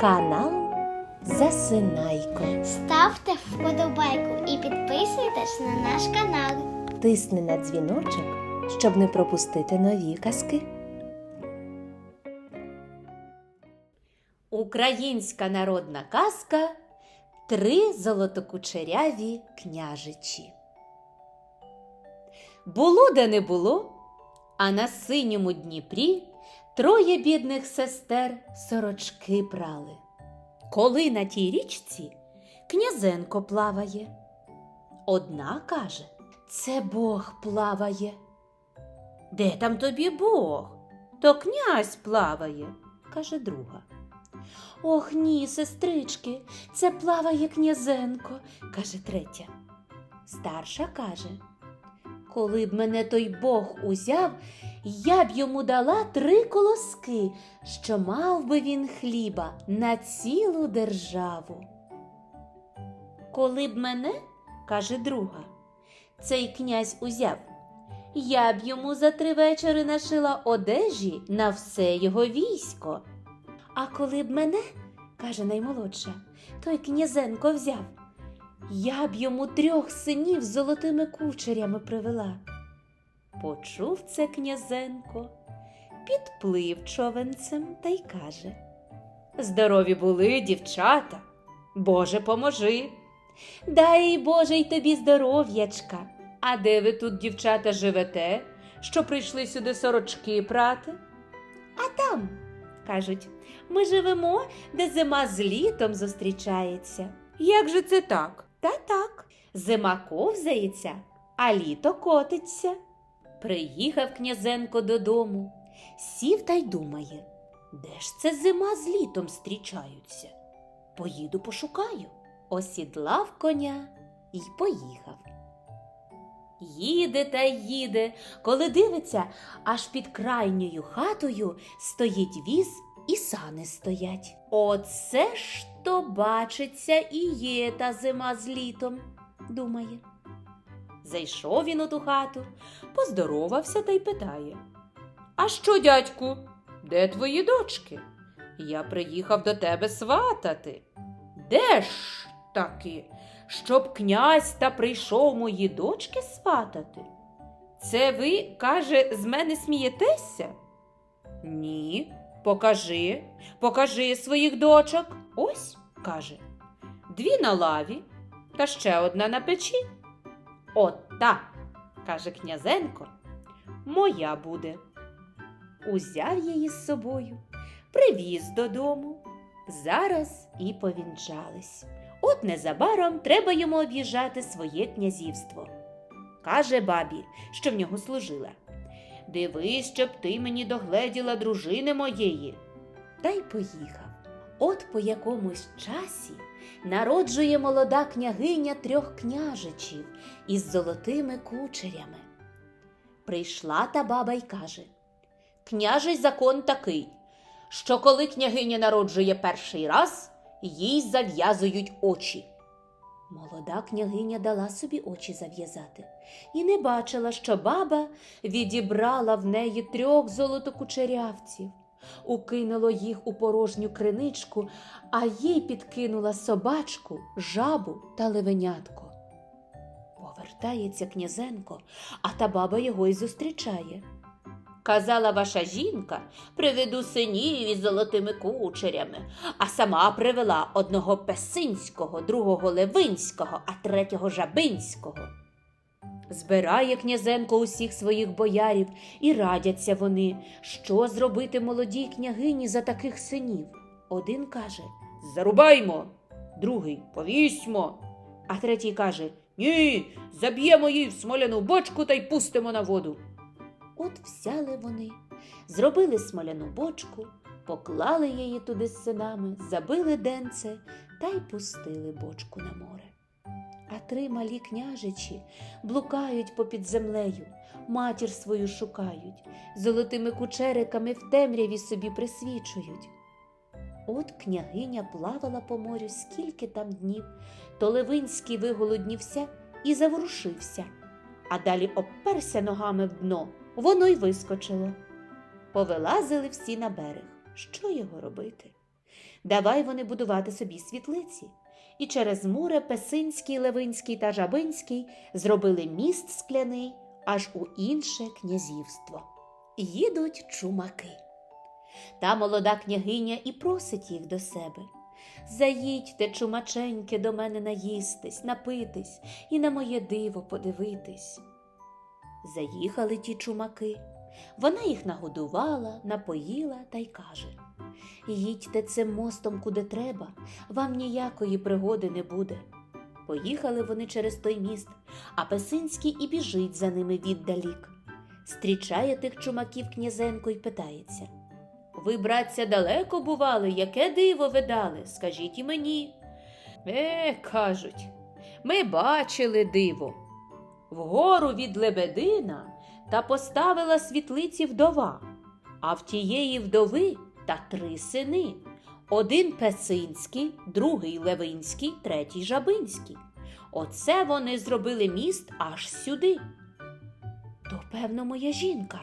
Канал Засинайко. Ставте вподобайку і підписуйтесь на наш канал. Тисни на дзвіночок, щоб не пропустити нові казки. Українська народна казка Три золотокучеряві княжичі. Було де не було, а на синьому Дніпрі троє бідних сестер сорочки прали. Коли на тій річці князенко плаває. Одна каже, це Бог плаває. Де там тобі Бог? То князь плаває, каже друга. Ох ні, сестрички, це плаває князенко, каже третя. Старша каже, коли б мене той Бог узяв, я б йому дала три колоски, що мав би він хліба на цілу державу. Коли б мене, каже друга, цей князь узяв, я б йому за три вечори нашила одежі на все його військо. А коли б мене, каже наймолодша, той князенко взяв, я б йому трьох синів з золотими кучерями привела. Почув це князенко, підплив човенцем та й каже Здорові були, дівчата, Боже, поможи. Дай Боже й тобі здоров'ячка. А де ви тут, дівчата, живете, що прийшли сюди сорочки прати? А там, кажуть, ми живемо, де зима з літом зустрічається. Як же це так? Та так. Зима ковзається, а літо котиться. Приїхав князенко додому, сів та й думає, де ж це зима з літом зустрічаються? Поїду пошукаю. Осідлав коня й поїхав. Їде та їде, коли дивиться, аж під крайньою хатою стоїть віз і сани стоять. Оце ж то бачиться і є та зима з літом, думає. Зайшов він у ту хату, поздоровався та й питає. А що, дядьку, де твої дочки? Я приїхав до тебе сватати. Де ж таки, щоб князь та прийшов мої дочки сватати? Це ви, каже, з мене смієтеся? Ні, покажи, покажи своїх дочок. Ось, каже, дві на лаві та ще одна на печі. От та, каже князенко, моя буде. Узяв її з собою, привіз додому. Зараз і повінчались. От незабаром треба йому об'їжджати своє князівство. Каже бабі, що в нього служила. Дивись, щоб ти мені догледіла дружини моєї. Та й поїхав. От по якомусь часі народжує молода княгиня трьох княжичів із золотими кучерями. Прийшла та баба й каже: Княжий закон такий, що коли княгиня народжує перший раз, їй зав'язують очі. Молода княгиня дала собі очі зав'язати і не бачила, що баба відібрала в неї трьох золотокучерявців, укинула їх у порожню криничку, а їй підкинула собачку, жабу та левенятко. Повертається князенко, а та баба його й зустрічає. Казала ваша жінка, приведу синів із золотими кучерями, а сама привела одного песинського, другого левинського, а третього жабинського. Збирає князенко усіх своїх боярів і радяться вони, що зробити молодій княгині за таких синів. Один каже Зарубаймо, другий повісьмо, а третій каже Ні, заб'ємо її в смоляну бочку та й пустимо на воду. От взяли вони, зробили смоляну бочку, поклали її туди з синами, забили денце та й пустили бочку на море. Три малі княжичі блукають попід землею, матір свою шукають, золотими кучериками в темряві собі присвічують. От княгиня плавала по морю скільки там днів, то Левинський виголоднівся і заворушився, а далі обперся ногами в дно, воно й вискочило. Повилазили всі на берег. Що його робити? Давай вони будувати собі світлиці. І через мури Песинський, Левинський та Жабинський зробили міст скляний аж у інше князівство. Їдуть чумаки. Та молода княгиня і просить їх до себе. Заїдьте, чумаченьки, до мене наїстись, напитись і на моє диво подивитись. Заїхали ті чумаки. Вона їх нагодувала, напоїла та й каже Їдьте цим мостом куди треба, вам ніякої пригоди не буде. Поїхали вони через той міст, а Песинський і біжить за ними віддалік. Стрічає тих чумаків князенко й питається Ви, братця, далеко бували, яке диво видали, скажіть і мені. Е, кажуть, ми бачили диво. Вгору від Лебедина та поставила світлиці вдова, а в тієї вдови та три сини. Один Песинський, другий Левинський, третій Жабинський. Оце вони зробили міст аж сюди. То, певно, моя жінка,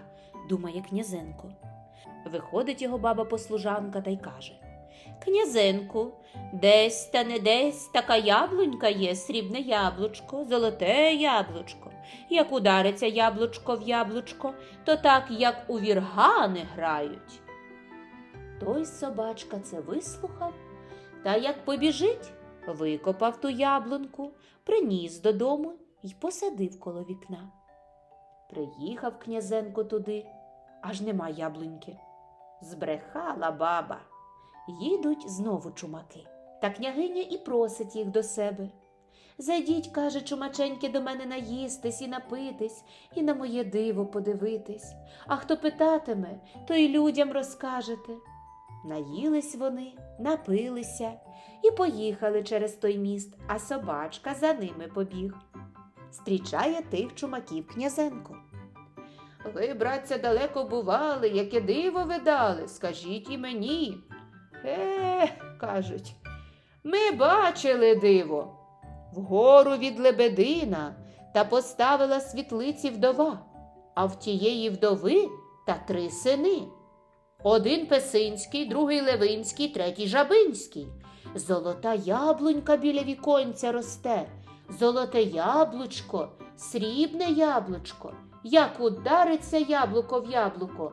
думає князенко. Виходить його баба послужанка та й каже Князенку, десь та не десь така яблунька є, срібне яблучко, золоте яблучко. Як удариться яблучко в яблучко, то так, як у віргани грають. Той собачка це вислухав, та як побіжить, викопав ту яблунку, приніс додому й посадив коло вікна. Приїхав князенко туди, аж нема яблуньки. Збрехала баба. Їдуть знову чумаки. Та княгиня і просить їх до себе. Зайдіть, каже, чумаченьки, до мене наїстись і напитись, і на моє диво подивитись. А хто питатиме, то й людям розкажете. Наїлись вони, напилися і поїхали через той міст, а собачка за ними побіг. Стрічає тих чумаків князенко. Ви, братця, далеко бували, яке диво видали, скажіть і мені. Е, кажуть, ми бачили диво. Вгору від Лебедина та поставила світлиці вдова, а в тієї вдови та три сини. Один Песинський, другий Левинський, третій Жабинський. Золота яблунька біля віконця росте, золоте яблучко, срібне яблучко. Як удариться яблуко в яблуко,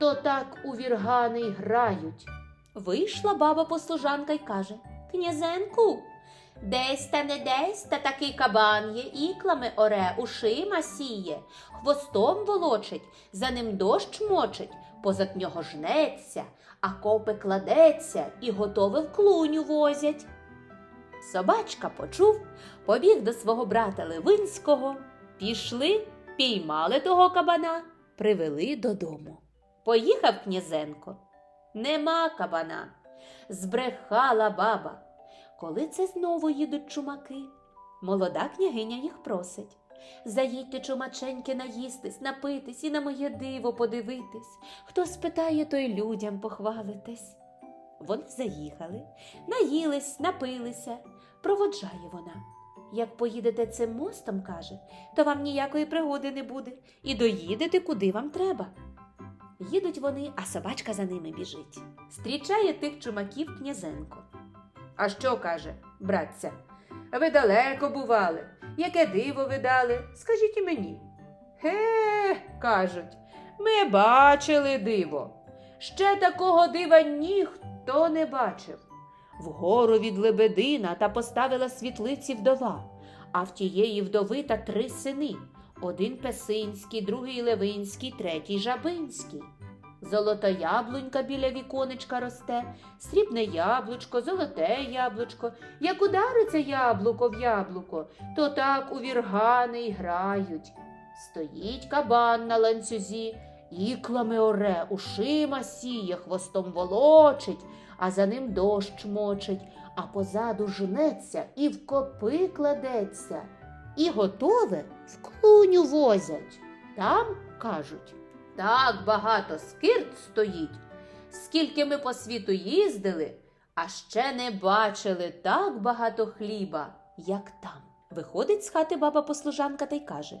то так у віргани й грають. Вийшла баба послужанка й каже Князенку, десь та не десь та такий кабан є, іклами оре, ушима сіє, хвостом волочить, за ним дощ мочить, позад нього жнеться, а копи кладеться і готове в клуню возять. Собачка почув, побіг до свого брата Левинського, пішли, піймали того кабана, привели додому. Поїхав князенко. Нема кабана. Збрехала баба. Коли це знову їдуть чумаки? Молода княгиня їх просить. Заїдьте, чумаченьки, наїстись, напитись і на моє диво подивитись. Хто спитає, то й людям похвалитесь. Вони заїхали, наїлись, напилися, проводжає вона. Як поїдете цим мостом, каже, то вам ніякої пригоди не буде, і доїдете, куди вам треба. Їдуть вони, а собачка за ними біжить. Стрічає тих чумаків князенко. А що каже, братця? Ви далеко бували, яке диво видали, скажіть і мені. Ге, кажуть, ми бачили диво. Ще такого дива ніхто не бачив. Вгору від Лебедина та поставила світлиці вдова, а в тієї вдови та три сини. Один Песинський, другий Левинський, третій Жабинський. Золота яблунька біля віконечка росте, срібне яблучко, золоте яблучко. Як удариться яблуко в яблуко, то так у віргани й грають. Стоїть кабан на ланцюзі, іклами оре, ушима сіє, хвостом волочить, а за ним дощ мочить, а позаду жнеться і в копи кладеться, і готове в клуню возять. Там, кажуть, так багато скирт стоїть, скільки ми по світу їздили, а ще не бачили так багато хліба, як там. Виходить з хати баба послужанка та й каже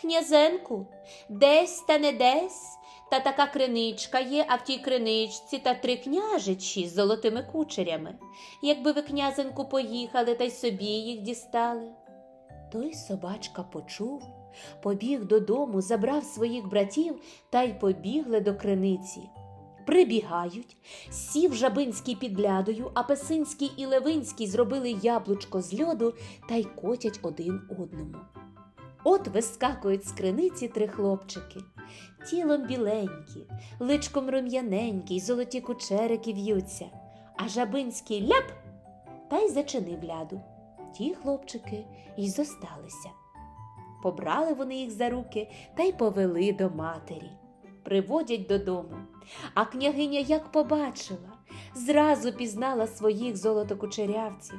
Князенку, десь та не десь, та така криничка є, а в тій криничці та три княжичі з золотими кучерями. Якби ви, князенку, поїхали та й собі їх дістали. Той собачка почув, побіг додому, забрав своїх братів та й побігли до криниці. Прибігають, сів жабинський під лядою, а песинський і левинський зробили яблучко з льоду та й котять один одному. От вискакують з криниці три хлопчики, тілом біленькі, личком рум'яненькі, золоті кучерики в'ються, а жабинський ляп та й зачинив ляду. Ті хлопчики й зосталися. Побрали вони їх за руки та й повели до матері. Приводять додому. А княгиня як побачила, зразу пізнала своїх золотокучерявців,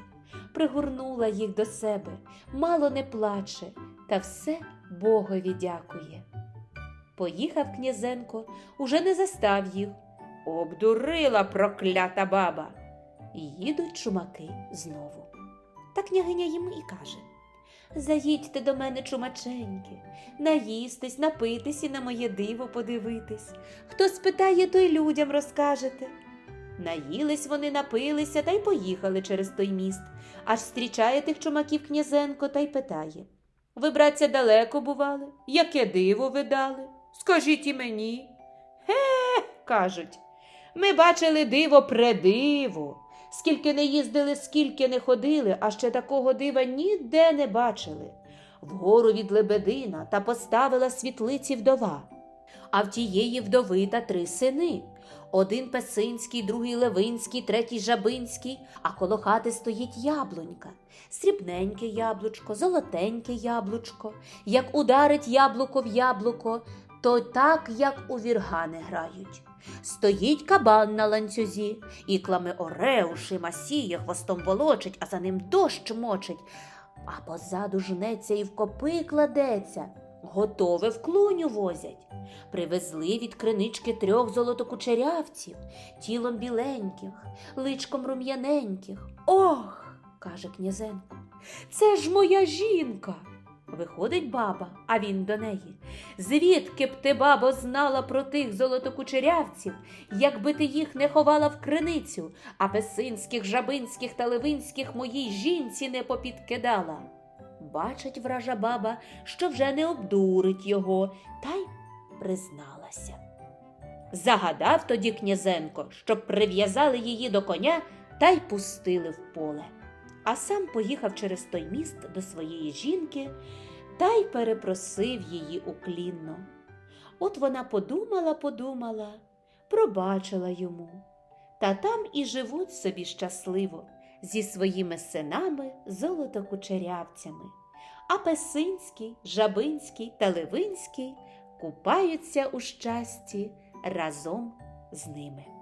пригорнула їх до себе, мало не плаче, та все Богові дякує. Поїхав князенко, уже не застав їх. Обдурила проклята баба. Їдуть чумаки знову. Та княгиня їм і каже Заїдьте до мене, чумаченьки, наїстись, напитись і на моє диво подивитись. Хто спитає, то й людям розкажете. Наїлись вони, напилися та й поїхали через той міст, аж зустрічає тих чумаків князенко та й питає Ви, братця, далеко бували? Яке диво ви дали? Скажіть і мені. Ге, кажуть. Ми бачили диво предиво. Скільки не їздили, скільки не ходили, а ще такого дива ніде не бачили. Вгору від лебедина та поставила світлиці вдова. А в тієї вдови та три сини. Один песинський, другий левинський, третій жабинський, а коло хати стоїть яблунька. Срібненьке яблучко, золотеньке яблучко. Як ударить яблуко в яблуко, то так, як у віргани грають. Стоїть кабан на ланцюзі, іклами оре, ушима сіє, хвостом волочить, а за ним дощ мочить, а позаду жнеться і в копи кладеться, готове в клуню возять. Привезли від кринички трьох золотокучерявців, тілом біленьких, личком рум'яненьких. Ох, каже князенко, це ж моя жінка. Виходить баба, а він до неї. Звідки б ти, бабо, знала про тих золотокучерявців, якби ти їх не ховала в криницю, а песинських, жабинських та ливинських моїй жінці не попідкидала? Бачить вража баба, що вже не обдурить його, та й призналася. Загадав тоді князенко, щоб прив'язали її до коня та й пустили в поле. А сам поїхав через той міст до своєї жінки та й перепросив її уклінно. От вона подумала, подумала, пробачила йому. Та там і живуть собі щасливо зі своїми синами золотокучерявцями. А Песинський, Жабинський та Ливинський купаються у щасті разом з ними.